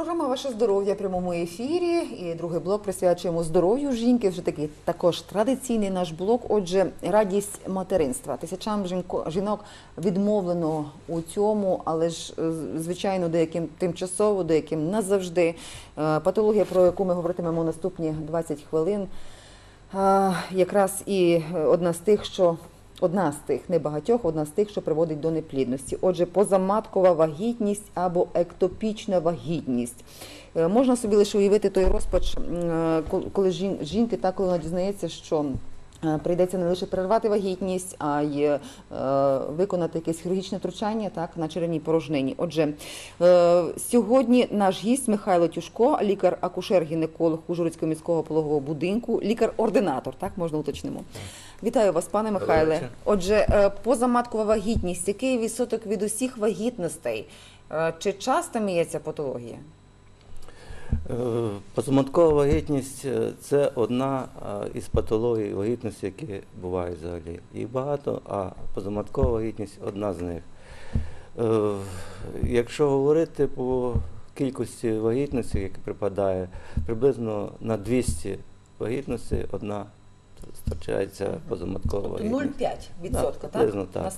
Програма Ваше здоров'я в прямому ефірі. І другий блок присвячуємо здоров'ю жінки. Вже такий також традиційний наш блок. Отже, радість материнства. Тисячам жінко- жінок відмовлено у цьому, але ж е, звичайно, деяким тимчасово, деяким назавжди. Е, Патологія, про яку ми говоритимемо наступні 20 хвилин, е, якраз і одна з тих, що Одна з тих небагатьох, одна з тих, що приводить до неплідності. Отже, позаматкова вагітність або ектопічна вагітність. Е, Можна собі лише уявити той розпач, е, коли жін- жінки так, коли вона дізнається, що прийдеться не лише перервати вагітність, а й е, виконати якесь хірургічне втручання так, на черевній порожнині. Отже, е, сьогодні наш гість Михайло Тюшко, лікар-акушер-гінеколог Ужгородського міського пологового будинку, лікар-ординатор, так можна уточнимо. Вітаю вас, пане Михайле. Отже, е, позаматкова вагітність, який відсоток від усіх вагітностей? Е, Чи часто міється патологія? Е, Позаматкова вагітність е, це одна е, із патологій вагітності, які бувають взагалі. Їх багато, а позаматкова вагітність одна з них. Якщо говорити по кількості вагітності, яка припадає, приблизно на 200 вагітностей одна втрачається позаматкова Тобто вагітність. 0,5 відсотка, Да, так? приблизно так.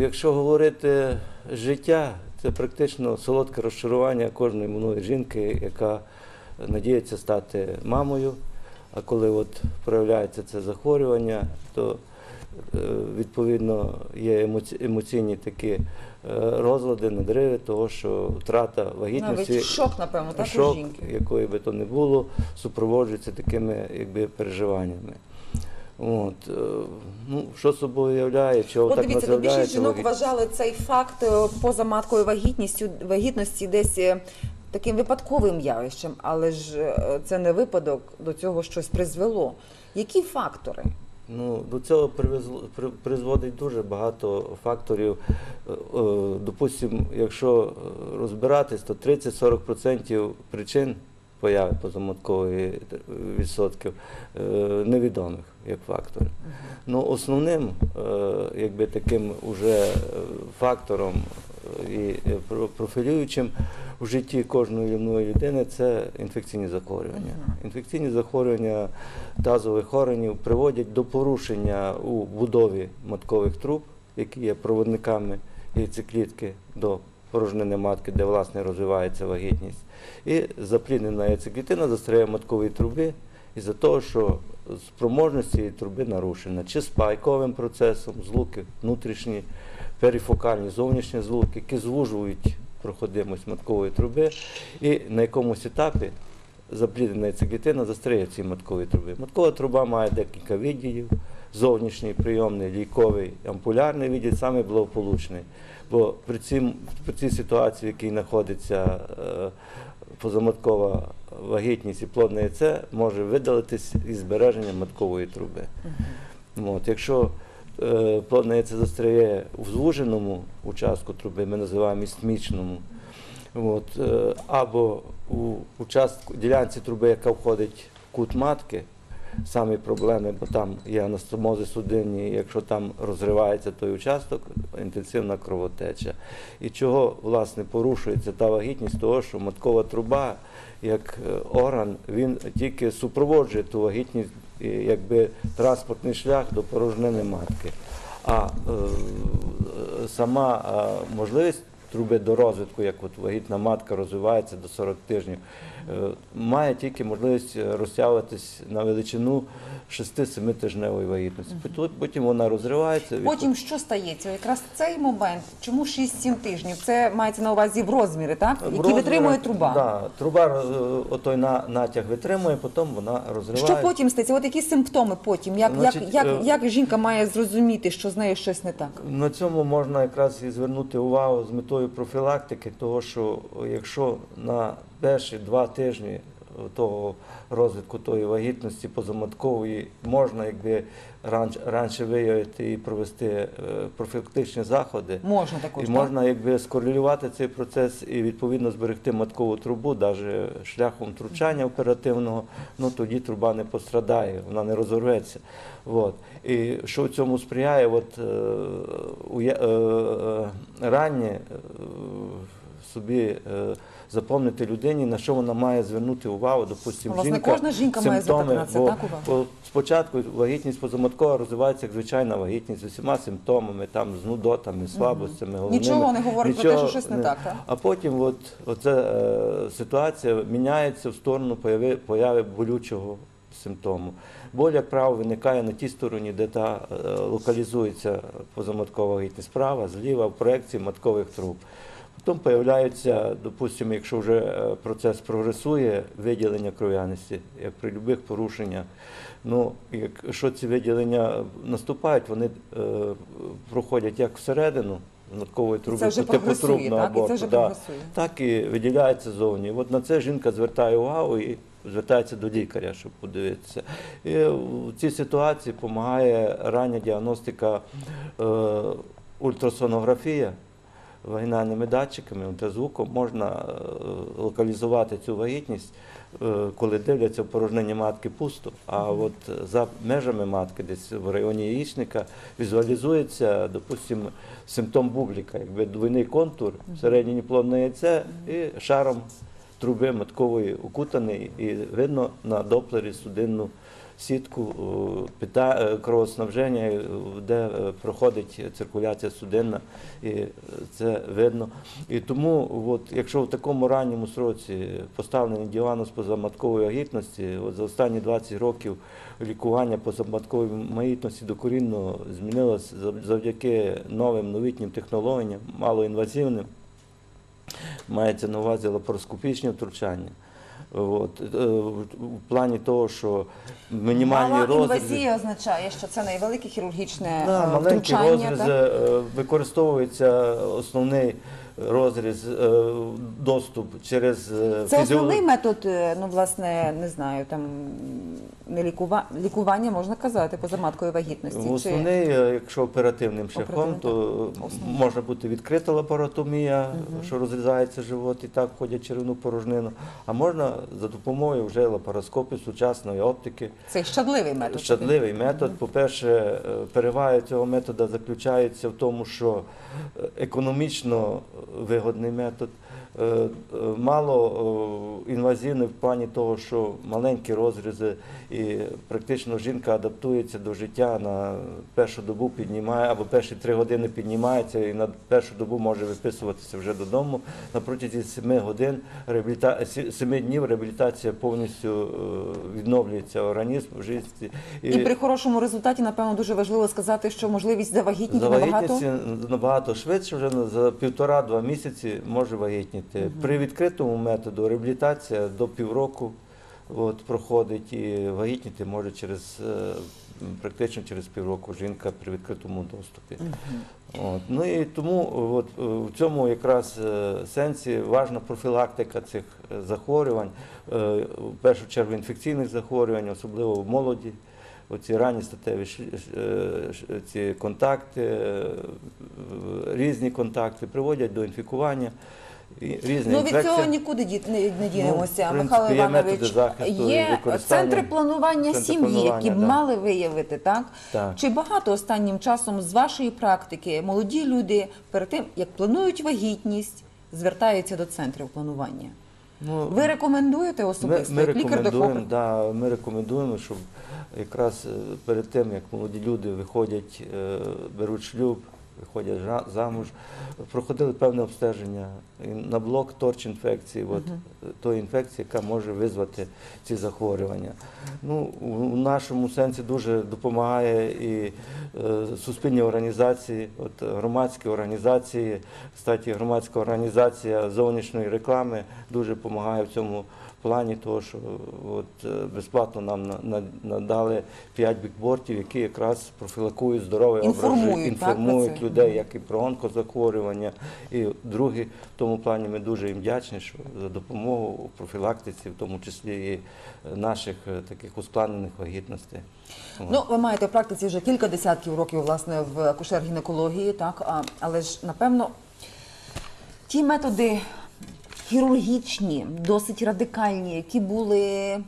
Якщо говорити життя, це практично солодке розчарування кожної мною жінки, яка надіється стати мамою. А коли от проявляється це захворювання, то е, відповідно є емоційні такі е, розлади, надриви, того, що втрата вагітності, Навіть шок, напевно, так, у жінки. якої би то не було, супроводжується такими якби, переживаннями. От, е, ну, що собою являє, чого От так дивіться, то називається жінок вважали цей факт е, позаматкової вагітністю вагітності десь е, таким випадковим явищем, але ж це не випадок, до цього щось призвело. Які фактори? Ну, до цього привезло, при, призводить дуже багато факторів. Допустимо, якщо розбиратись, то 30-40% причин появи позаматкової відсотків е, невідомих як факторів. Ну, основним е, якби таким уже фактором е, і профілюючим у житті кожної юної людини це інфекційні захворювання. Інфекційні захворювання тазових органів приводять до порушення у будові маткових труб, які є проводниками яйцеклітки до порожнини матки, де власне розвивається вагітність. І запліднена яйцеклітина застряє в матковій трубі із-за того, що спроможність цієї труби нарушена, чи спайковим процесом, злуки внутрішні, перифокальні, зовнішні злуки, які звужують проходимость маткової труби, і на якомусь етапі запліднена яйцеклітина застряє в цій матковій трубі. Маткова труба має декілька відділів. Зовнішній прийомний, лійковий, ампулярний відділ, саме благополучний. Бо при, цім, при цій ситуації, в якій знаходиться е, позаматкова вагітність і плодне яйце, може видалитись із збереження маткової труби. От, якщо е, плодне яйце застряє у звуженому участку труби, ми називаємо істмічному, от, е, або у участку ділянці труби, яка входить в кут матки, самі проблеми, бо там є анастомози судинні, якщо там розривається той участок, інтенсивна кровотеча. І чого власне порушується та вагітність, того, що маткова труба як е, орган, він тільки супроводжує ту вагітність, якби транспортний шлях до порожнини матки. А е, сама е, можливість труби до розвитку, як от вагітна матка розвивається до 40 тижнів, е, має тільки можливість е, розтягуватись на величину 6-7 тижневої вагітності. Потім- вона розривається. Потім що стається? Якраз цей момент, чому 6-7 тижнів? Це мається на увазі в розмірі, так? Які витримує труба. Да, труба е, отой натяг витримує, потім вона розривається. Що потім стається? От які симптоми потім? Як, Значить, як, як, як жінка має зрозуміти, що з нею щось не так? На цьому можна якраз і звернути увагу з метою профілактики, того що якщо на перші два тижні того розвитку тої вагітності позаматкової можна якби раніше, раніше виявити і провести е, профілактичні заходи. Можна також, І так? можна якби скорелювати цей процес і відповідно зберегти маткову трубу, навіть шляхом втручання оперативного, ну тоді труба не пострадає, вона не розорветься. От. І що в цьому сприяє, от, е, е, е, раннє е, собі е, запомнити людині, на що вона має звернути увагу. Допустимо, Власне, жінка, кожна жінка має звертати на це, так, увагу? спочатку вагітність позаматкова розвивається як звичайна вагітність з усіма симптомами, там, з нудотами, слабостями, головними. Нічого не говорить про те, що щось не так, так? А потім от, оця е, ситуація міняється в сторону появи, появи болючого симптому. Боль, як правило, виникає на тій стороні, де та е, локалізується позаматкова вагітність справа, зліва в проекції маткових труб. Потім появляються, допустимо, якщо вже е, процес прогресує, виділення кров'яності, як при будь-яких порушеннях. Ну, якщо ці виділення наступають, вони е, проходять як всередину маткової труби, Це вже типу трубного так? Аборту, да, так і виділяється зовні. От на це жінка звертає увагу і звертається до лікаря, щоб подивитися. І в цій ситуації допомагає рання діагностика е, ультрасонографія. Вагінальними датчиками, ультразвуком можна е, локалізувати цю вагітність, е, коли дивляться в порожненні матки пусто. А от за межами матки, десь в районі яєчника, візуалізується, допустимо, симптом бубліка, якби двойний контур, середнє плодне яйце і шаром труби маткової укутаний, і видно на доплері судинну сітку е, е, кровоснабження, е, де проходить циркуляція судинна, і це видно. І тому, от, якщо в такому ранньому сроці поставлений діагноз позаматкової вагітності, от за останні 20 років лікування позаматкової вагітності докорінно змінилося завдяки новим новітнім технологіям, малоінвазивним. Мається на увазі лапароскопічні втручання. От, е, в плані того, що мінімальні Мала розрізи. інвазія означає, що це найвелике хірургічне Да, е, втручання. розрізи так? е, використовується основний розріз, е, доступ через е, Це основний метод, е, ну власне, не знаю, там не лікува... лікування можна казати позаматкою вагітності. В Основний, е, якщо оперативним шляхом, Оперативним, то Основний. може бути відкрита лапаротомія, що розрізається живот і так входять черевну порожнину. А можна за допомогою вже лапароскопів, сучасної оптики. Це щадливий метод? Щадливий метод. По-перше, е, перевага цього методу заключається в тому, що економічно вигодний метод, мало е, інвазивний в плані того, що маленькі розрізи, і практично жінка адаптується до життя на першу добу піднімає або перші три години піднімається і на першу добу може виписуватися вже додому. На протязі семи годин реабіліта... семи днів реабілітація повністю е, відновлюється організм, життя. І при хорошому результаті, напевно, дуже важливо сказати, що можливість завагітніти набагато. Набагато швидше, вже за півтора-два місяці може вагітніти. При відкритому методу реабілітація до півроку от, проходить і вагітніти може через е, практично через півроку жінка при відкритому доступі. От. Ну і тому от, е, в цьому якраз е, сенсі важна профілактика цих захворювань, в першу чергу інфекційних захворювань, особливо в молоді. Оці ранні статеві ці контакти, різні контакти приводять до інфікування. Різні Ну від інфекції. цього нікуди ді- не, не дінемося. Ну, в Михайло Іванович, захисту і є використання. центри планування Центри сім'ї, які б да. мали виявити, так? Так. Чи багато останнім часом з вашої практики молоді люди перед тим, як планують вагітність, звертаються до центрів планування? Ну, Ви рекомендуєте особисто, як рекомендуємо, да, ми рекомендуємо, щоб якраз е, перед тим, як молоді люди виходять, е, беруть шлюб, виходять замуж, проходили певне обстеження на блок торч інфекції, от, тої інфекції, яка може визвати ці захворювання. Ну, у, нашому сенсі дуже допомагає і е, суспільні організації, от громадські організації. Кстати, громадська організація зовнішньої реклами дуже допомагає в цьому плані, того, що от, е, безплатно нам на- на- надали 5 бікбортів, які якраз профілакують здоровий образ Інформують, так, про інформують це? людей, як і про онкозахворювання. І другі, в тому плані ми дуже їм вдячні, що за допомогу у профілактиці, в тому числі і наших е, таких ускладнених вагітностей. Ну, ви маєте в практиці вже кілька десятків років, власне, в акушер-гінекології, так? А, але ж, напевно, ті методи хірургічні, досить радикальні, які були е,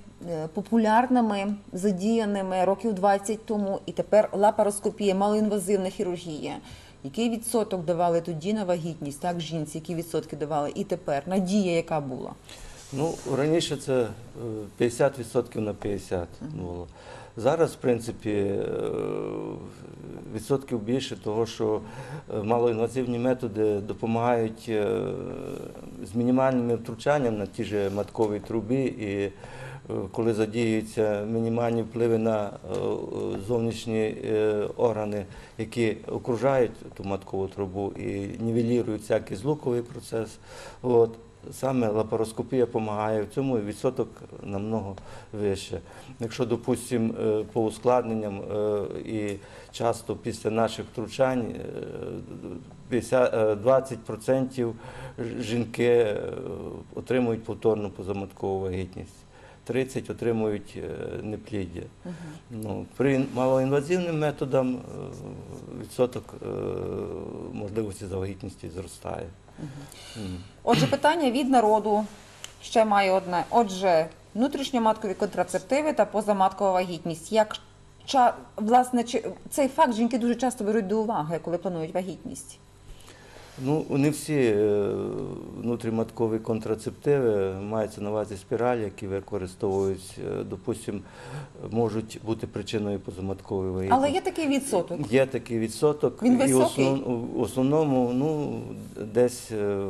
популярними, задіяними років 20 тому, і тепер лапароскопія, малоінвазивна хірургія. Який відсоток давали тоді на вагітність, так, жінці, які відсотки давали і тепер? Надія, яка була? Ну, раніше це е, 50% на 50 було. Зараз, в принципі, е, відсотків більше, того, що е, малоінвазивні методи допомагають е, з мінімальними втручанням на ті ж маткові трубі, і е, коли задіюються мінімальні впливи на зовнішні органи, які окружають ту маткову трубу і нівелірують всякий злуковий процес. Саме лапароскопія допомагає в цьому і відсоток намного вище. Якщо, допустимо, е, по ускладненням е, і часто після наших втручань е, 50, е, 20% жінки отримують повторну позаматкову вагітність. 30 отримують непліддя. Ну, при малоінвазивним методам відсоток можливості завагітності зростає. Отже, питання від народу ще має одне. Отже, внутрішньоматкові контрацептиви та позаматкова вагітність. Як ча- власне чи цей факт жінки дуже часто беруть до уваги, коли планують вагітність? Ну, не всі е, внутріматкові контрацептиви маються на увазі спіралі, які використовують, е, допустим, можуть бути причиною позаматкової вагітності. Але є такий відсоток. Є такий відсоток, Він і основ- в основному ну, десь е,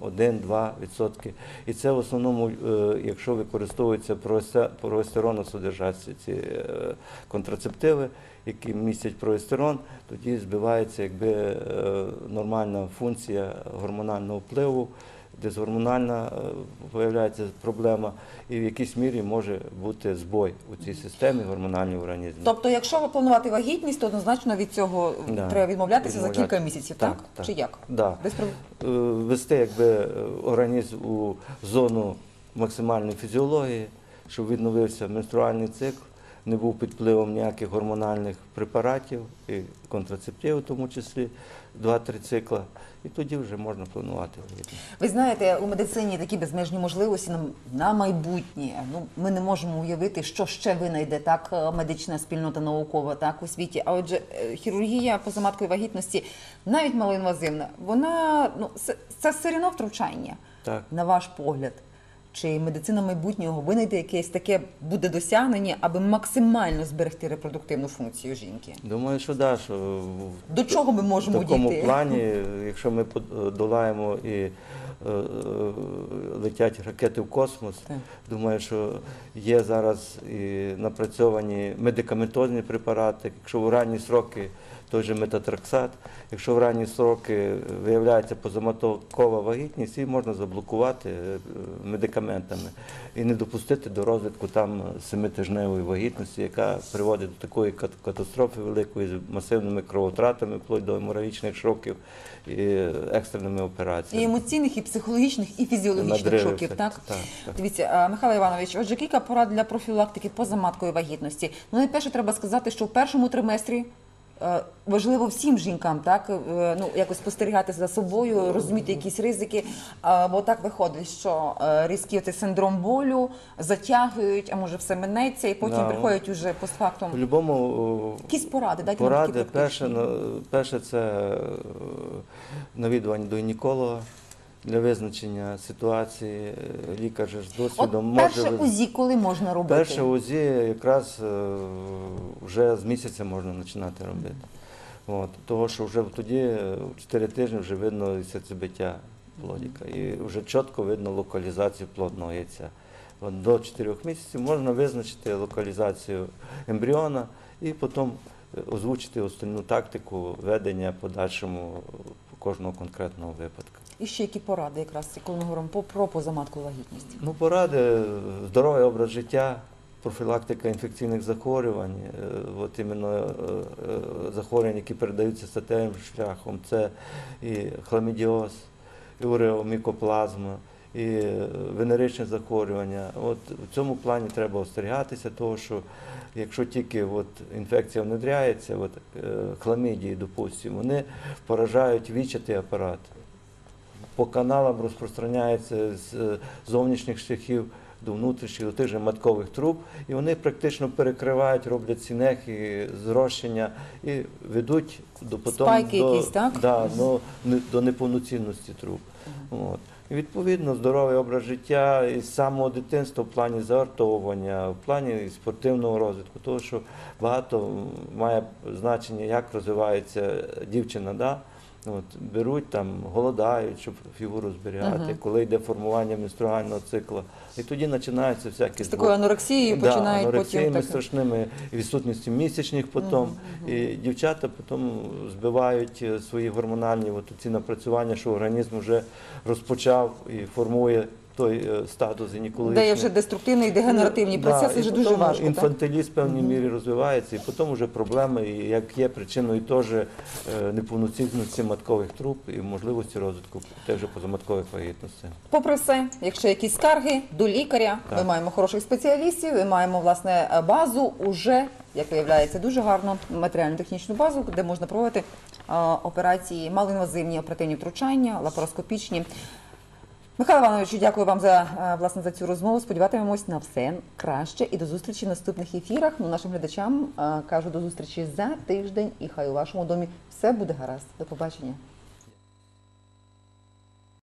1-2 відсотки. І це в основному, е, якщо використовуються прогестероносодержащі ці е, контрацептиви, які містять прогестерон, тоді збивається якби е, нормальна функція гормонального впливу. Дисгормональна е, виявляється проблема, і в якійсь мірі може бути збой у цій системі гормональній в організмі. Тобто, якщо планувати вагітність, то однозначно від цього Да. треба відмовлятися за кілька місяців, так? Так, так. Чи як? Да. Без Е, якби е, організм у зону максимальної фізіології, щоб відновився менструальний цикл, не був під впливом ніяких гормональних препаратів і контрацептивів, в тому числі 2-3 цикла. І тоді вже можна планувати. Ви знаєте, у медицині такі безмежні можливості на, майбутнє. Ну, ми не можемо уявити, що ще винайде так е, медична спільнота наукова, так у світі. А отже, е, хірургія позаматкової вагітності, навіть малоінвазивна, вона ну це, це все одно втручання. Так. На ваш погляд, чи медицина майбутнього винайде якесь таке буде досягнення, аби максимально зберегти репродуктивну функцію жінки? Думаю, що да, що в- До чого ми в можемо такому дійти? плані, якщо ми подолаємо і е, е, летять ракети в космос, Так. думаю, що є зараз і напрацьовані медикаментозні препарати. Якщо в ранні сроки той же метатраксат, якщо в ранні сроки виявляється позаматокова вагітність, її можна заблокувати е, медикаментами і не допустити до розвитку там семитижневої вагітності, яка приводить до такої катастрофи великої з масивними кровотратами, вплоть до геморагічних шоків і екстреними операціями. І емоційних, і психологічних, і фізіологічних Надриви шоків, так? Так, так. Дивіться, Михайло Іванович, отже, кілька порад для профілактики позаматкової вагітності. Ну, найперше, треба сказати, що в першому триместрі важливо всім жінкам, так, е, ну, якось спостерігати за собою, розуміти якісь ризики. Бо так виходить, що різкі різкий оцей синдром болю затягують, а може все минеться, і потім Да. приходять уже постфактум. По-любому о, Якісь поради, дайте нам такі Поради, перше, ну, перше це е, навідування до гінеколога для визначення ситуації. Е, Лікар же з От досвідом перше може виз- УЗІ, коли можна робити? Перше УЗІ якраз е, вже з місяця можна починати робити. От, того, що вже тоді, е, в 4 тижні, вже видно і серцебиття плодика. І вже чітко видно локалізацію плодного яйця. От, до 4 місяців можна визначити локалізацію ембріона і потім е, озвучити остальну тактику ведення подальшому кожного конкретного випадку. І ще які поради якраз, коли ми говоримо про позаматку вагітність? Ну, поради, здоровий образ життя, профілактика інфекційних захворювань, е, от іменно е, е, захворювань, які передаються статевим шляхом, це і хламідіоз, і уреомікоплазма, і е, венеричне захворювання. От в цьому плані треба остерігатися, того що якщо тільки от інфекція внедряється, от е, хламідії, допустимо, вони поражають вічатий апарат по каналам розпространяється з е, зовнішніх шляхів до внутрішніх, до тих же маткових труб, і вони практично перекривають, роблять сінехи, зрощення і ведуть до потім Спайки до, якісь, так? Да, ну, до неповноцінності труб. От. І відповідно здоровий образ життя із самого дитинства в плані загартовування, в плані спортивного розвитку, тому що багато має значення, як розвивається дівчина. Да? От, беруть там, голодають, щоб фігуру зберігати, ага. коли йде формування менструального цикла. І тоді починаються всякі З такою анорексією Да, починають анорексіями потім страшними відсутністю місячних потім. І дівчата потім збивають е, свої гормональні от ці напрацювання, що організм вже розпочав і формує той е, статус гінекологічний. Де є вже деструктивні і дегенеративні процеси, і вже дуже важко. Інфантилізм в певній мірі розвивається, і потім вже проблеми, як є причиною теж е, неповноцінності маткових труб і можливості розвитку теж позаматкових вагітностей. Попри все, якщо якісь скарги до лікаря, Так. ми маємо хороших спеціалістів, ми маємо власне базу уже, як виявляється, дуже гарну матеріально-технічну базу, де можна проводити е, операції, малоінвазивні оперативні втручання, лапароскопічні. Михайло Івановичу, дякую вам за е, власне за цю розмову. Сподіватимемось на все краще і до зустрічі в наступних ефірах. Ну, нашим глядачам е, кажу до зустрічі за тиждень, і хай у вашому домі все буде гаразд. До побачення.